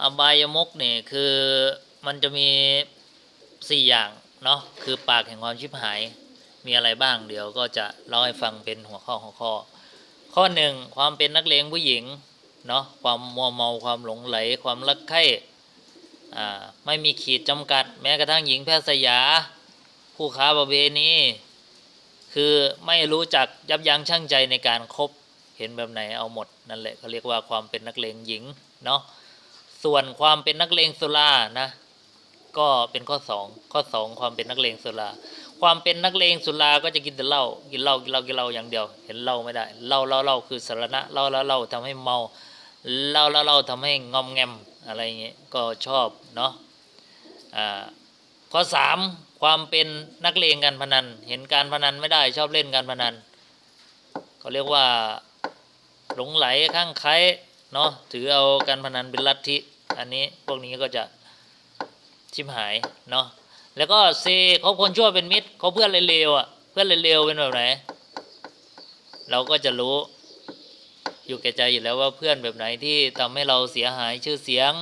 อบายมุกเนี่ยคือมันจะมีสี่อย่างเนาะคือปากแห่งความชิบหายมีอะไรบ้างเดี๋ยวก็จะเล่าให้ฟังเป็นหัวข้อหัวข้อ ข้อหนึ่งความเป็นนักเลงผู้หญิงเนาะความมัวเมาความหลงไหล ความรักใคร่ไม่มีขีดจำกัด แม้กระทั่งหญิงแพทย์สยา ผู้ค้าประเวณีคือไม่รู้จักยับยั้งชั่งใจในการคบเห็นแบบไหนเอาหมด นั่นแหละเขาเรียกว่าความเป็นนักเลงหญิงเนาะ ส่วนความเป็นนักเลงสุรานะ ก็เป็นข้อสองข้อสองความเป็นนักเลงสุราความเป็นนักเลงสุราก็จะกินแต่เหล้ากินเหล้ากินเหล้ากินเหล้าอย่างเดียว เห็นเหล้าไม่ได้เหล้าเหล้าเหล้าคือสารณะเหล้าเหล้าเหล้าทำให้เมาเหล้าเหล้าเหล้าทำให้งอมแงมอะไรอย่างเงี้ยก็ชอบเนาะอ่าข้อสามความเป็นนักเลงการพนัน เห็นการพนันไม่ได้ชอบเล่นการพนันเขาเรียกว่าหลงไหลข้างใคร เนาะถือเอาการพนันเป็นลัทธิอันนี้พวกนี้ก็จะชิมหายเนาะแล้วก็เซเขาคนชั่วเป็นมิตรเขาเพื่อนเลวๆอะเพื่อนเลวๆเป็นแบบไหน เราก็จะรู้ อยู่แก่ใจอยู่แล้วว่าเพื่อนแบบไหนที่ทำให้เราเสียหายชื่อเสียง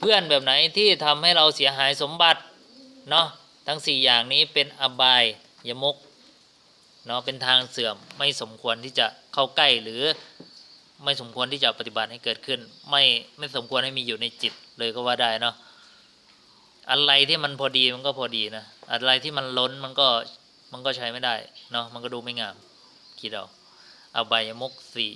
เพื่อนแบบไหนที่ทำให้เราเสียหายสมบัติเนาะทั้งสี่อย่างนี้เป็นอบายยมุกเนาะเป็นทางเสื่อมไม่สมควรที่จะเข้าใกล้หรือ ไม่สมควรที่จะปฏิบัติให้เกิดขึ้น ไม่ไม่สมควรให้มีอยู่ในจิตเลยก็ว่าได้เนาะอะไรที่มันพอดีมันก็พอดีนะอะไรที่มันล้นมันก็มันก็ใช้ไม่ได้เนาะมันก็ดูไม่งามคิดเอาเอบายมุกสี่